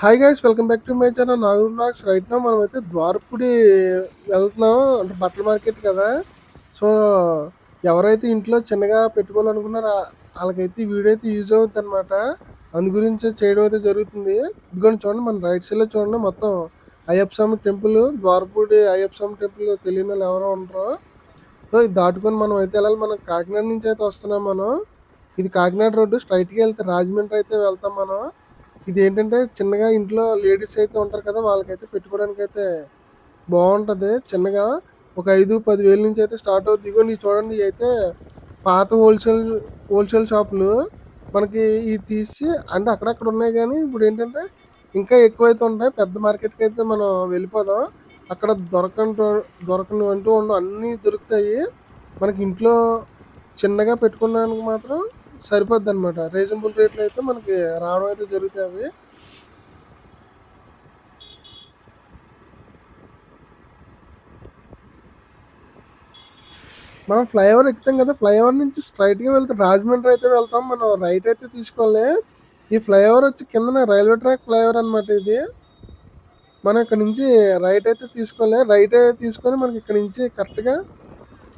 Hi guys welcome back to my channel Nagur blogs right నా మనం అయితే ద్వారపుడి వెళ్తున్నాం అంటే బట్టల మార్కెట్ కదా. సో ఎవరైతే ఇంట్లో చిన్నగా పెట్టుకోవాలనుకున్నారో వాళ్ళకైతే వీడియో అయితే యూజ్ అవుతుంది అనమాట అందు గురించి చేయడం అయితే జరుగుతుంది. ఇదిగోండి చూడండి మన రైట్ సైడ్లో చూడండి మొత్తం అయ్యప్ప స్వామి టెంపుల్ ద్వారపూడి అయ్యప్ప స్వామి టెంపుల్ తెలియని వాళ్ళు ఎవరో ఉండరు. సో ఇది దాటుకొని మనం అయితే వెళ్ళాలి. మనం కాకినాడ నుంచి అయితే వస్తున్నాం మనం. ఇది కాకినాడ రోడ్డు స్ట్రైట్కి వెళ్తే రాజమండ్రి అయితే వెళ్తాం మనం. ఇది ఏంటంటే చిన్నగా ఇంట్లో లేడీస్ అయితే ఉంటారు కదా వాళ్ళకైతే పెట్టుకోవడానికి అయితే బాగుంటుంది. చిన్నగా ఒక ఐదు పదివేల నుంచి అయితే స్టార్ట్ అవుతుంది ఇదిగోండి చూడండి అయితే పాత హోల్సేల్ హోల్సేల్ షాపులు మనకి ఇది తీసి అంటే అక్కడక్కడ ఉన్నాయి కానీ ఇప్పుడు ఏంటంటే ఇంకా ఎక్కువైతే ఉంటాయి. పెద్ద మార్కెట్కి అయితే మనం వెళ్ళిపోదాం. అక్కడ దొరకంటూ దొరకని అంటూ ఉండవు అన్నీ దొరుకుతాయి. మనకి ఇంట్లో చిన్నగా పెట్టుకోవడానికి మాత్రం సరిపోద్ది అనమాట రీజనబుల్ రేట్లు అయితే మనకి రావడం అయితే జరుగుతాయి అవి. మనం ఫ్లైఓవర్ ఎక్కుతాం కదా ఫ్లైఓవర్ నుంచి స్ట్రైట్గా వెళ్తే రాజమండ్రి అయితే వెళ్తాం. మనం రైట్ అయితే తీసుకోవాలి. ఈ ఫ్లైఓవర్ వచ్చి కింద రైల్వే ట్రాక్ ఫ్లైఓవర్ అనమాట ఇది. మనం ఇక్కడ నుంచి రైట్ అయితే తీసుకోవాలి. రైట్ అయితే తీసుకొని మనకి ఇక్కడ నుంచి కరెక్ట్గా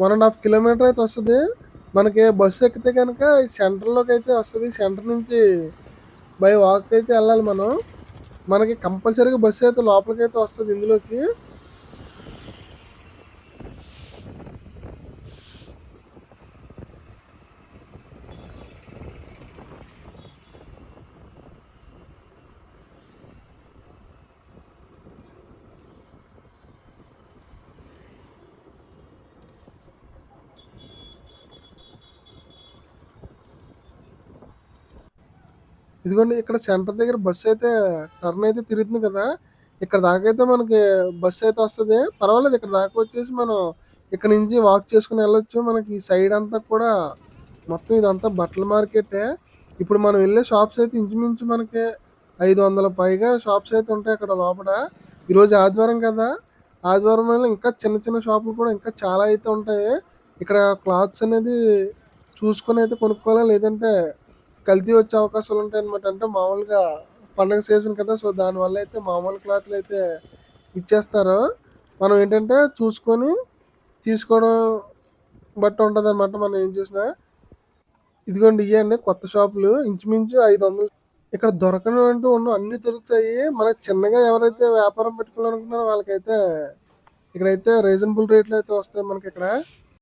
వన్ అండ్ హాఫ్ కిలోమీటర్ అయితే వస్తుంది. మనకి బస్సు ఎక్కితే కనుక సెంటర్లోకి అయితే వస్తుంది. సెంటర్ నుంచి బై వాక్ అయితే వెళ్ళాలి మనం. మనకి కంపల్సరీగా బస్సు అయితే లోపలికి అయితే వస్తుంది ఇందులోకి. ఇదిగోండి ఇక్కడ సెంటర్ దగ్గర బస్సు అయితే టర్న్ అయితే తిరుగుతుంది కదా. ఇక్కడ దాకా అయితే మనకి బస్సు అయితే వస్తుంది. పర్వాలేదు ఇక్కడ దాకా వచ్చేసి మనం ఇక్కడ నుంచి వాక్ చేసుకుని వెళ్ళొచ్చు. మనకి ఈ సైడ్ అంతా కూడా మొత్తం ఇదంతా బట్టల మార్కెటే. ఇప్పుడు మనం వెళ్ళే షాప్స్ అయితే ఇంచుమించు మనకి ఐదు వందల పైగా షాప్స్ అయితే ఉంటాయి అక్కడ లోపల. ఈరోజు ఆదివారం కదా. ఆదివారం వల్ల ఇంకా చిన్న చిన్న షాపులు కూడా ఇంకా చాలా అయితే ఉంటాయి. ఇక్కడ క్లాత్స్ అనేది చూసుకొని అయితే కొనుక్కోవాలా? లేదంటే కల్తీ వచ్చే అవకాశాలు ఉంటాయి అనమాట అంటే మామూలుగా పండగ సీజన్ కదా సో దానివల్ల అయితే మామూలు క్లాత్లు అయితే ఇచ్చేస్తారు. మనం ఏంటంటే చూసుకొని తీసుకోవడం బట్టి ఉంటుంది అనమాట మనం ఏం చేసినా. ఇదిగోండి ఇవే అండి కొత్త షాపులు. ఇంచుమించు ఐదు వందలు. ఇక్కడ దొరకను అంటూ ఉండవు అన్ని దొరుకుతాయి. మనకి చిన్నగా ఎవరైతే వ్యాపారం పెట్టుకోవాలనుకున్నారో వాళ్ళకైతే ఇక్కడైతే రీజనబుల్ రేట్లు అయితే వస్తాయి మనకి ఇక్కడ.